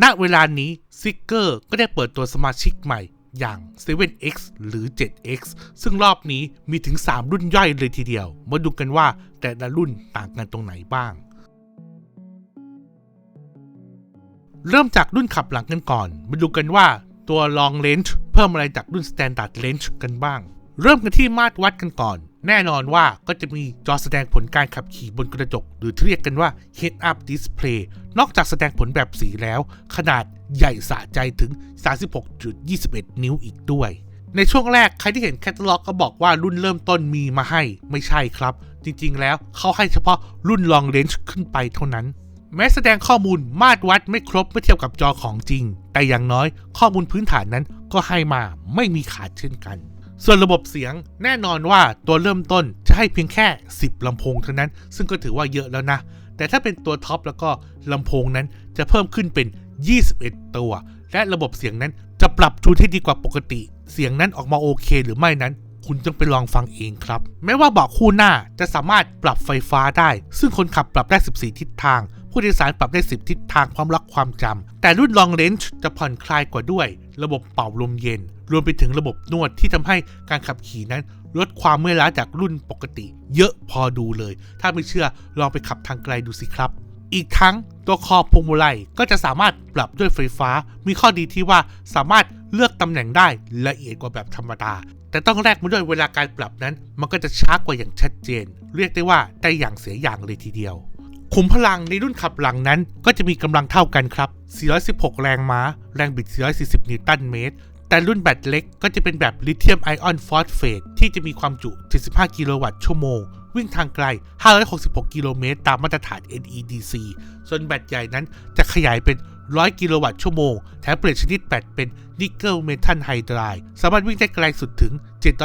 ณเวลานี้ซิกเกอร์ก็ได้เปิดตัวสมาชิกใหม่อย่าง 7X หรือ 7X ซึ่งรอบนี้มีถึง 3 รุ่นย่อยเลยทีเดียว มาดูกันว่าแต่ละรุ่นต่างกันตรงไหนบ้าง เริ่มจากรุ่นขับหลังกันก่อน มาดูกันว่าตัว long range เพิ่มอะไรจากรุ่น standard range กันบ้าง เริ่มกันที่มาตรวัดกันก่อน แน่นอนว่าก็จะมีจอแสดงผลการขับขี่บนกระจก หรือที่เรียกกันว่า head up display นอกจากแสดงผลแบบสีแล้ว ขนาดใหญ่สะใจถึง 36.21 นิ้วอีกด้วย ในช่วงแรกใครที่เห็นแคตตาล็อกก็บอกว่ารุ่นเริ่มต้นมีมาให้ไม่ใช่ครับ จริงๆแล้วเขาให้เฉพาะรุ่น long range ขึ้นไปเท่านั้น แม้แสดงข้อมูลมาตรวัดไม่ครบเมื่อเทียบกับจอของจริง แต่อย่างน้อยข้อมูลพื้นฐานนั้นก็ให้มาไม่มีขาดเช่นกัน ส่วนระบบเสียงแน่นอนว่าตัวเริ่มต้นจะให้เพียงแค่ 10 ลำโพงเท่านั้น ซึ่งก็ถือว่าเยอะแล้วนะ แต่ถ้าเป็นตัวท็อปแล้วก็ลำโพงนั้นจะเพิ่มขึ้นเป็น 21 ตัว และระบบเสียงนั้นจะปรับจูนให้ดีกว่าปกติ เสียงนั้นออกมาโอเคหรือไม่นั้น คุณต้องไปลองฟังเองครับแม้ว่าเบาะคู่หน้าจะสามารถปรับไฟฟ้าได้ ซึ่งคนขับปรับได้ 14 ทิศทาง ผู้โดยสารปรับได้ 10 ทิศทางความรักความจำ แต่รุ่น Long Range จะผ่อนคลายกว่าด้วย ระบบเป่าลมเย็น รวมไปถึงระบบนวดที่ทำให้การขับขี่นั้น ลดความเมื่อยล้าจากรุ่นปกติ เยอะพอดูเลย ถ้าไม่เชื่อลองไปขับทางไกลดูสิครับ อีกทั้งตัวคอพวงมาลัยก็จะสามารถปรับด้วยไฟฟ้า มีข้อดีที่ว่าสามารถเลือกตำแหน่งได้ละเอียดกว่าแบบธรรมดา แต่ต้องแลกมาด้วยเวลาการปรับนั้น มันก็จะช้ากว่าอย่างชัดเจน เรียกได้ว่าได้อย่างเสียอย่างเลยทีเดียว ขุมพลังในรุ่นขับหลังนั้น ก็จะมีกำลังเท่ากันครับ 416 แรงม้า แรงบิด 440 นิวตันเมตร แต่รุ่นแบตเล็กก็จะเป็นแบบลิเธียมไอออนฟอสเฟตที่จะมีความจุ 75 กิโลวัตต์ชั่วโมง วิ่งทางไกล 566 กิโลเมตร ตามมาตรฐาน NEDC ส่วนแบตใหญ่นั้นจะขยายเป็น 100 กิโลวัตต์ชั่วโมง แถมเปลี่ยนชนิดแบตเป็นนิกเกิลเมทัลไฮไดรด์สามารถวิ่งได้ไกลสุดถึง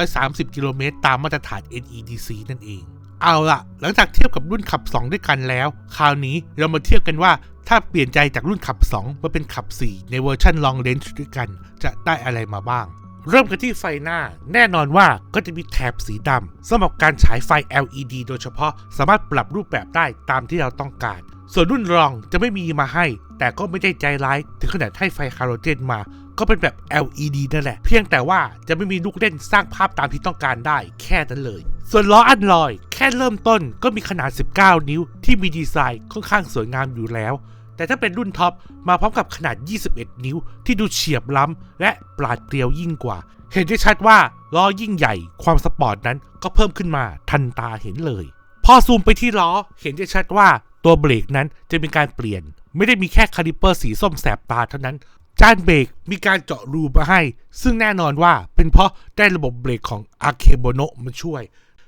730 กิโลเมตร ตามมาตรฐาน NEDC นั่นเอง เอาละหลังจากเทียบกับรุ่นขับ 2 ด้วยกันแล้ว คราวนี้เรามาเทียบกันว่าถ้าเปลี่ยนใจจากรุ่นขับ 2 มาเป็นขับ 4 ในเวอร์ชัน Long Range ด้วยกัน จะได้อะไรมาบ้าง เริ่มกันที่ไฟหน้า แน่นอนว่าก็จะมีแถบสีดำสำหรับการฉายไฟ LED โดยเฉพาะสามารถปรับรูปแบบได้ตามที่เราต้องการ ส่วนรุ่นรองจะไม่มีมาให้ แต่ก็ไม่ได้ใจร้าย ถึงขนาดให้ไฟคาร์โรเจนมา ก็เป็นแบบ LED นั่นแหละ เพียงแต่ว่าจะไม่มีลูกเล่นสร้างภาพตามที่ต้องการได้แค่นั้นเลย ส่วนล้ออันลอย แค่เริ่มต้นก็มีขนาด 19 นิ้ว ที่มีดีไซน์ค่อนข้างสวยงามอยู่แล้ว แต่ถ้าเป็นรุ่นท็อปมาพร้อมกับขนาด 21 นิ้ว ที่ดูเฉียบล้ำและปราดเปรียวยิ่งกว่า เห็นได้ชัดว่าล้อยิ่งใหญ่ ความสปอร์ตนั้นก็เพิ่มขึ้นมาทันตาเห็นเลย พอซูมไปที่ล้อเห็นได้ชัดว่า ตัวเบรกนั้นจะเป็นการเปลี่ยน ไม่ได้มีแค่คาลิเปอร์สีส้มแสบตาเท่านั้น จานเบรกมีการเจาะรูมาให้ ซึ่งแน่นอนว่าเป็นเพราะได้ระบบเบรกของอาเคโบโนมาช่วย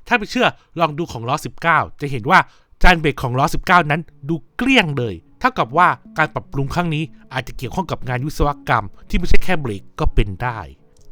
ถ้าไม่เชื่อลองดูของล้อ19 จะเห็นว่าจานเบรกของล้อ19 นั้นดูเกลี้ยงเลยเท่ากับว่าการปรับปรุงครั้งนี้อาจจะเกี่ยวข้องกับงานวิศวกรรม ที่ไม่ใช่แค่เบรกก็เป็นได้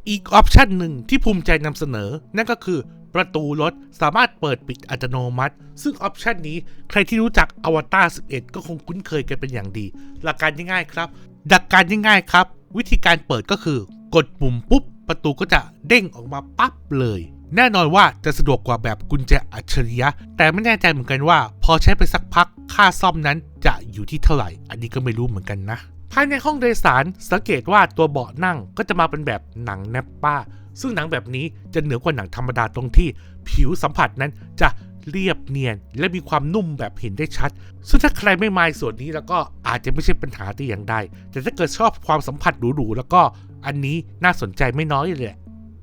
อีกออปชันหนึ่งที่ภูมิใจนำเสนอ นั่นก็คือ ประตูรถสามารถเปิดปิดอัตโนมัติ ซึ่งออปชันนี้ใครที่รู้จักอวตาร11 ก็คงคุ้นเคยกันเป็นอย่างดี หลักการง่ายๆครับดักการง่ายๆครับ วิธีการเปิดก็คือ กดปุ่มปุ๊บ ประตูก็จะเด้งออกมาปั๊บเลย แน่นอนว่าจะสะดวกกว่าแบบกุญแจอัจฉริยะ แต่ไม่แน่ใจเหมือนกันว่า พอใช้ไปสักพักค่าซ่อมนั้นจะอยู่ที่เท่าไหร่ อันนี้ก็ไม่รู้เหมือนกันนะภายในห้องโดยสารสังเกตว่าตัวเบาะนั่งก็จะมาเป็นแบบหนังแนปป้า ซึ่งหนังแบบนี้จะเหนือกว่าหนังธรรมดาตรงที่ ผิวสัมผัสนั้นจะเรียบเนียน และมีความนุ่มแบบเห็นได้ชัด ซึ่งถ้าใครไม่มายส่วนนี้แล้วก็อาจจะไม่ใช่ปัญหาแต่อย่างใด แต่ถ้าเกิดชอบความสัมผัสหรูๆแล้วก็อันนี้น่าสนใจไม่น้อยเลยแหละ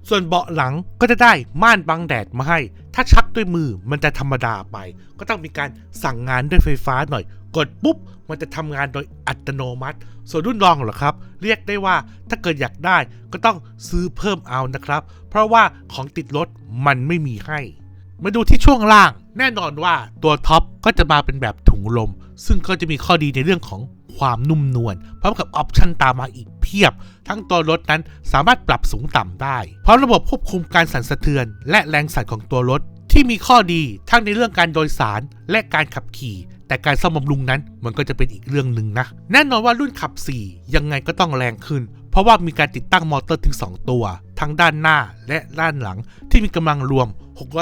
ส่วนเบาะหลังก็จะได้ม่านบังแดดมาให้ ถ้าชักด้วยมือมันจะธรรมดาไป ก็ต้องมีการสั่งงานด้วยไฟฟ้าหน่อย กดปุ๊บมันจะทำงานโดยอัตโนมัติ ส่วนรุ่นรองเหรอครับ เรียกได้ว่าถ้าเกิดอยากได้ก็ต้องซื้อเพิ่มเอานะครับ เพราะว่าของติดรถมันไม่มีให้ มาดูที่ช่วงล่าง แน่นอนว่าตัวท็อปก็จะมาเป็นแบบถุงลม ซึ่งก็จะมีข้อดีในเรื่องของความนุ่มนวลพร้อมกับออปชันตามมาอีกเพียบ ทั้งตัวรถนั้นสามารถปรับสูงต่ำได้พร้อมระบบควบคุมการสั่นสะเทือน และแรงสั่นของตัวรถที่มีข้อดีทั้งในเรื่องการโดยสารและการขับขี่ แต่การซ่อมบำรุงนั้นมันก็จะเป็นอีกเรื่องหนึ่งนะ แน่นอนว่ารุ่นขับ 4 ยังไงก็ต้องแรงขึ้น เพราะว่ามีการติดตั้งมอเตอร์ถึง 2 ตัว ทั้งด้านหน้าและด้านหลัง ที่มีกำลังรวม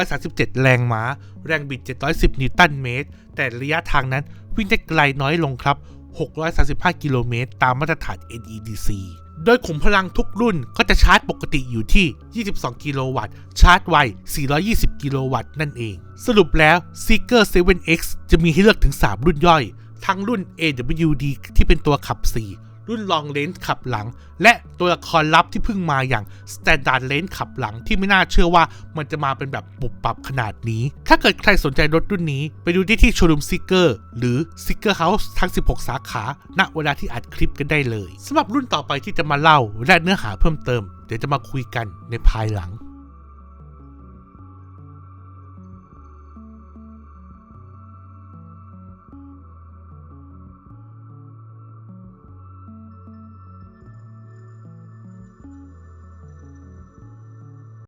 637 แรงม้า แรงบิด 710 นิวตันเมตร แต่ระยะทางนั้นวิ่งได้ไกลน้อยลงครับ 635 กิโลเมตร ตามมาตรฐาน NEDC โดยขุมพลังทุกรุ่นก็จะชาร์จปกติอยู่ที่ 22 กิโลวัตต์ ชาร์จไว 420 กิโลวัตต์นั่นเอง สรุปแล้ว Seeker 7X จะมีให้เลือกถึง 3 รุ่นย่อย ทั้งรุ่น AWD ที่เป็นตัวขับ 4 รุ่น Long Range ขับหลัง และตัวละครลับที่เพิ่งมาอย่าง Standard Range ขับหลังที่ไม่น่าเชื่อว่ามันจะมาเป็นแบบปุบปับขนาดนี้ ถ้าเกิดใครสนใจรถรุ่นนี้ ไปดูได้ที่โชว์รูม Seeker หรือ Seeker House ทั้ง 16 สาขา ณ เวลาที่อัดคลิปกันได้เลยสำหรับรุ่นต่อไปที่จะมาเล่าและเนื้อหาเพิ่มเติม เดี๋ยวจะมาคุยกันในภายหลัง